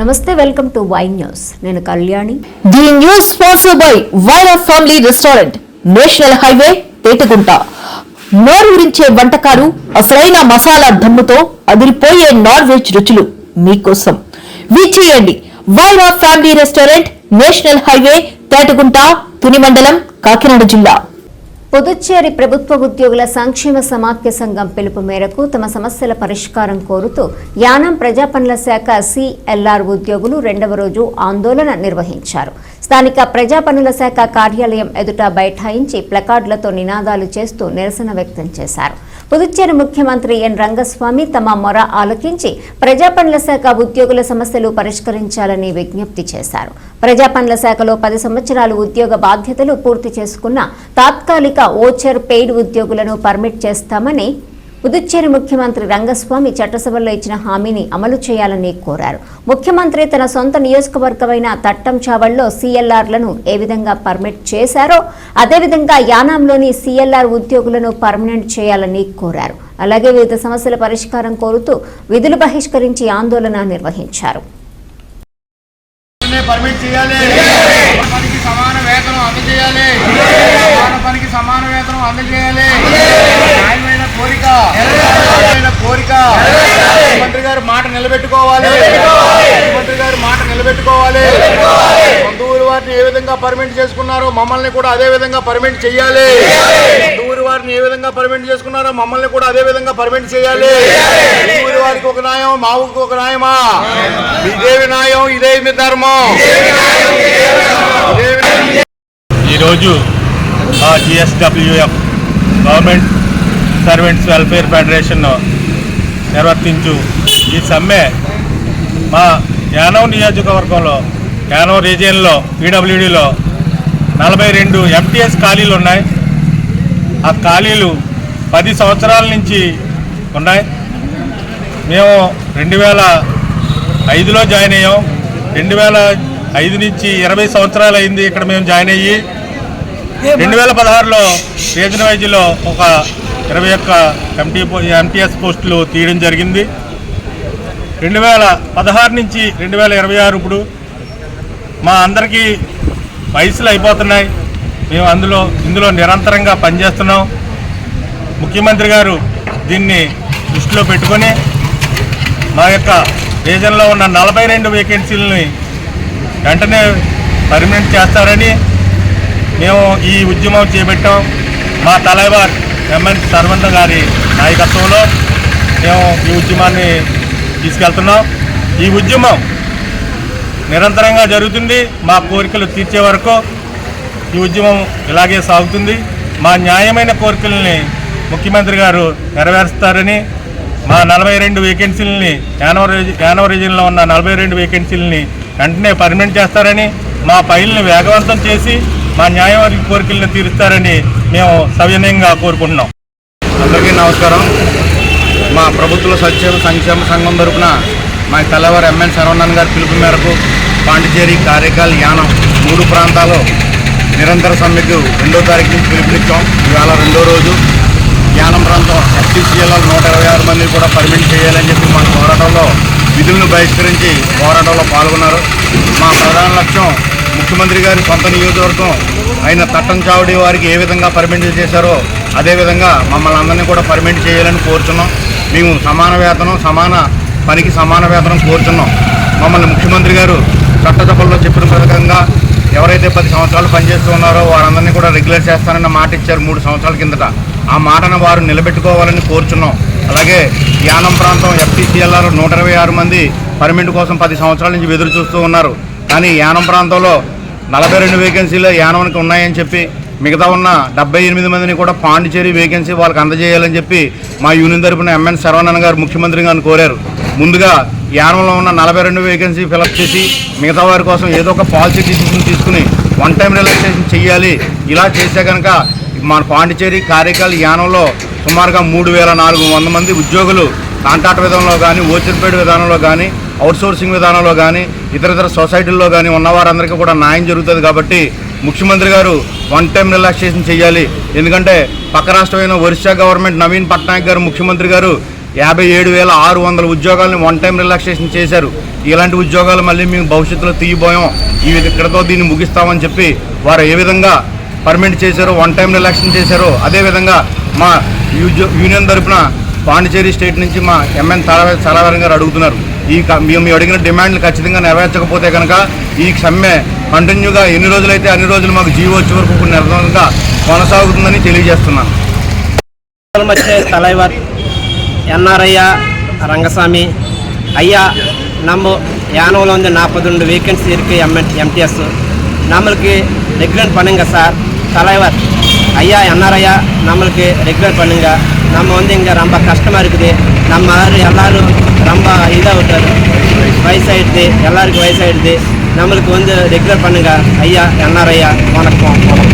నమస్తే welcome to why news. నేను Kalyani. The news sponsor by Wyra family restaurant national highway Petagunta నోరూరించే వంటకాలు అసలైన మసాలా దమ్ముతో అదిరిపోయే నాన్ వెజ్ రుచులు మీకోసం. విచ్చేయండి Vaira family restaurant national highway Tetagunta Tuni మండలం కాకినాడ జిల్లా. పుదుచ్చేరి ప్రభుత్వ ఉద్యోగుల సంక్షేమ సమాఖ్య సంఘం పిలుపు మేరకు తమ సమస్యల పరిష్కారం కోరుతూ యానం ప్రజాపనుల శాఖ సిఎల్ఆర్ ఉద్యోగులు రెండవ రోజు ఆందోళన నిర్వహించారు. స్థానిక ప్రజాపనుల శాఖ కార్యాలయం ఎదుట బైఠాయించి ప్లకార్డులతో నినాదాలు చేస్తూ నిరసన వ్యక్తం చేశారు. పుదుచ్చేరి ముఖ్యమంత్రి ఎన్ రంగస్వామి తమ మొర ఆలకించి ప్రజాపనుల శాఖ ఉద్యోగుల సమస్యలు పరిష్కరించాలని విజ్ఞప్తి చేశారు. ప్రజాపనుల శాఖలో పది సంవత్సరాలు ఉద్యోగ బాధ్యతలు పూర్తి చేసుకున్న తాత్కాలిక ఓచర్ పెయిడ్ ఉద్యోగులను పర్మిట్ చేస్తామని పుదుచ్చేరి ముఖ్యమంత్రి రంగస్వామి చట్టసభలో ఇచ్చిన హామీని అమలు చేయాలని కోరారు. ముఖ్యమంత్రి తన సొంత నియోజకవర్గమైన తట్టం చావల్లో సీఎల్ఆర్లను ఏ విధంగా పర్మిట్ చేశారో అదేవిధంగా యానాంలోని సీఎల్ఆర్ ఉద్యోగులను పర్మనెంట్ చేయాలని కోరారు. అలాగే వివిధ సమస్యల పరిష్కారం కోరుతూ విధులు బహిష్కరించి ఆందోళన నిర్వహించారు. సమాన వేతనం అందజేయాలి. సమాన వేతనం అందజేయాలి. కోరిక. కోరిక. ముఖ్యమంత్రి గారు మాట నిలబెట్టుకోవాలి. ముఖ్యమంత్రి గారు మాట నిలబెట్టుకోవాలి. బంధువులు వారిని ఏ విధంగా పర్మిట్ చేసుకున్నారో మమ్మల్ని కూడా అదే విధంగా పర్మిట్ చేయాలి. బంధువులు వారిని ఏ విధంగా పర్మిట్ చేసుకున్నారో మమ్మల్ని కూడా అదే విధంగా పర్మిట్ చేయాలి. బంధువులు వారికి ఒక న్యాయం మా ఊరికి ఒక న్యాయమా? ఇదేమి న్యాయం ఇదే ధర్మం. ఈరోజు GSWF government servants welfare federation నిర్వర్తించు. ఈ సమ్మె మా యానవ్ నియోజకవర్గంలో యానవ్ రీజియన్లో పీడబ్ల్యూడిలో నలభై రెండు ఎంటీఎస్ ఖాళీలు ఉన్నాయి. ఆ ఖాళీలు పది సంవత్సరాల నుంచి ఉన్నాయి. మేము రెండు వేల ఐదులో జాయిన్ అయ్యాం. రెండు వేల ఐదు నుంచి ఇరవై సంవత్సరాలు అయింది ఇక్కడ మేము జాయిన్ అయ్యి. రెండు వేల పదహారులో రీజనల్ వైద్యులో ఒక ఇరవై ఒక్క ఎంటీ ఎంటీఎస్ పోస్టులు తీయడం జరిగింది. రెండు వేల పదహారు నుంచి రెండు వేల ఇరవై ఆరు ఇప్పుడు మా అందరికీ వయసులు అయిపోతున్నాయి. మేము అందులో ఇందులో నిరంతరంగా పనిచేస్తున్నాం. ముఖ్యమంత్రి గారు దీన్ని దృష్టిలో పెట్టుకొని మా యొక్క రీజన్లో ఉన్న నలభై రెండు వేకెన్సీలని వెంటనే పర్మనెంట్ చేస్తారని మేము ఈ ఉద్యమం చేపట్టాం. మా తలైవార్ ఎంఎన్ సర్వంత గారి నాయకత్వంలో మేము ఈ ఉద్యమాన్ని తీసుకెళ్తున్నాం. ఈ ఉద్యమం నిరంతరంగా జరుగుతుంది. మా కోరికలు తీర్చే వరకు ఈ ఉద్యమం ఇలాగే సాగుతుంది. మా న్యాయమైన కోరికల్ని ముఖ్యమంత్రి గారు నెరవేరుస్తారని మా నలభై రెండు వేకెన్సీలని యానవ రీజ- ఉన్న నలభై రెండు వేకెన్సీలని వెంటనే పర్మనెంట్ చేస్తారని మా ఫైల్ని వేగవంతం చేసి మా న్యాయవాది కోరికలను తీరుస్తారని మేము సవినయంగా కోరుకుంటున్నాం. అందరికీ నమస్కారం. మా ప్రభుత్వ సత్యం సంక్షేమ సంఘం తరపున మా తెల్లవారు ఎంఎన్ శరవణన్ గారి పిలుపు మేరకు పాండిచేరి కారైకాల్ యానం మూడు ప్రాంతాలు నిరంతర సమ్మెకు రెండో తారీఖు నుంచి పిలుపునిచ్చాం. ఇవాళ రెండో రోజు. యానం ప్రాంతం ఎస్టీసీఎల్ నూట ఇరవై ఆరు మందిని కూడా పర్మిట్ చేయాలని చెప్పి మన పోరాటంలో విధులను బహిష్కరించి పోరాటంలో పాల్గొన్నారు. మా ప్రధాన లక్ష్యం ముఖ్యమంత్రి గారి సొంత నియోజకవర్గం అయిన తట్టం చావడి వారికి ఏ విధంగా పర్మిట్ చేశారో అదేవిధంగా మమ్మల్ని అందరినీ కూడా పర్మిట్ చేయాలని కోరుచున్నాం. మేము సమాన వేతనం సమాన పనికి సమాన వేతనం కోరుచున్నాం. మమ్మల్ని ముఖ్యమంత్రి గారు చట్టసభల్లో చెప్పిన ప్రకారంగా ఎవరైతే పది సంవత్సరాలు పనిచేస్తూ ఉన్నారో వారందరినీ కూడా రెగ్యులర్ చేస్తానన్న మాట ఇచ్చారు మూడు సంవత్సరాల కిందట. ఆ మాటను వారు నిలబెట్టుకోవాలని కోరుచున్నాం. అలాగే యానం ప్రాంతం ఎఫ్టీసీఎల్ఆర్ నూట ఇరవై ఆరు మంది పర్మిట్ కోసం పది సంవత్సరాల నుంచి ఎదురు చూస్తూ ఉన్నారు. కానీ యానం ప్రాంతంలో నలభై రెండు వేకెన్సీలు యానానికి ఉన్నాయని చెప్పి మిగతా ఉన్న డెబ్బై ఎనిమిది మందిని కూడా పాండిచేరి వేకెన్సీ వాళ్ళకి అందజేయాలని చెప్పి మా యూనియన్ తరపున ఎంఎన్ శరవణన్ గారు ముఖ్యమంత్రి గారిని కోరారు. ముందుగా యానంలో ఉన్న నలభై రెండు వేకెన్సీ ఫిలప్ చేసి మిగతా వారి కోసం ఏదో ఒక పాలసీ డిసిషన్ తీసుకుని వన్ టైం రిలాక్సేషన్ చేయాలి ఇలా చేస్తే కనుక మన పాండిచేరి కారైకాల్ యానంలో సుమారుగా మూడు వేల నాలుగు వంద మంది ఉద్యోగులు కాంట్రాక్ట్ విధానంలో కానీ ఓచర్పేట విధానంలో కానీ అవుట్సోర్సింగ్ విధానంలో కానీ ఇతర ఇతర సొసైటీల్లో కానీ ఉన్న వారందరికీ కూడా న్యాయం జరుగుతుంది కాబట్టి ముఖ్యమంత్రి గారు వన్ టైం రిలాక్సేషన్ చేయాలి ఎందుకంటే పక్క రాష్ట్రమైన ఒరిస్సా గవర్నమెంట్ నవీన్ పట్నాయక్ గారు ముఖ్యమంత్రి గారు యాభై ఏడు వేల ఆరు వందల ఉద్యోగాలను వన్ టైం రిలాక్సేషన్ చేశారు. ఇలాంటి ఉద్యోగాలు మళ్ళీ మేము భవిష్యత్తులో తీయబోయాం. ఈ విధ- ఇక్కడతో దీన్ని ముగిస్తామని చెప్పి వారు ఏ విధంగా పర్మిట్ చేశారో వన్ టైం రిలాక్సేషన్ చేశారో అదేవిధంగా మా యూజో యూనియన్ తరపున పాండిచేరి స్టేట్ నుంచి మా ఎంఎన్ చలవరం గారు అడుగుతున్నారు. ఈ మేము అడిగిన డిమాండ్లు ఖచ్చితంగా నెరవేర్చకపోతే కనుక ఈ సమ్మె కంటిన్యూగా ఎన్ని రోజులు అయితే అన్ని రోజులు మాకు జీవో వచ్చే వరకు నిరంతరంగా కొనసాగుతుందని తెలియజేస్తున్నాను. తలైవర్ ఎన్ఆర్ఐ రంగస్వామి అయ్యా నమ్ము యానవలో ఉంది నా పదండు వేకెన్సీ ఇరికి ఎంటీఎస్. నమ్మలకి రెగ్యులర్ పనింగా సార్. తలైవర్ అయ్యా ఎన్ఆర్ నమ్మలకి రెగ్యులర్ పనింగా நம்ம வந்து இங்கே ரொம்ப கஷ்டமாக இருக்குது. நம்ம எல்லோரும் ரொம்ப இதாக விட்டார் வயசாயிடுது. எல்லாருக்கும் வயசாயிடுது. நம்மளுக்கு வந்து ரெகுலர் பண்ணுங்க. ஐயா என்ஆர்ஐயா வணக்கம் வணக்கம்.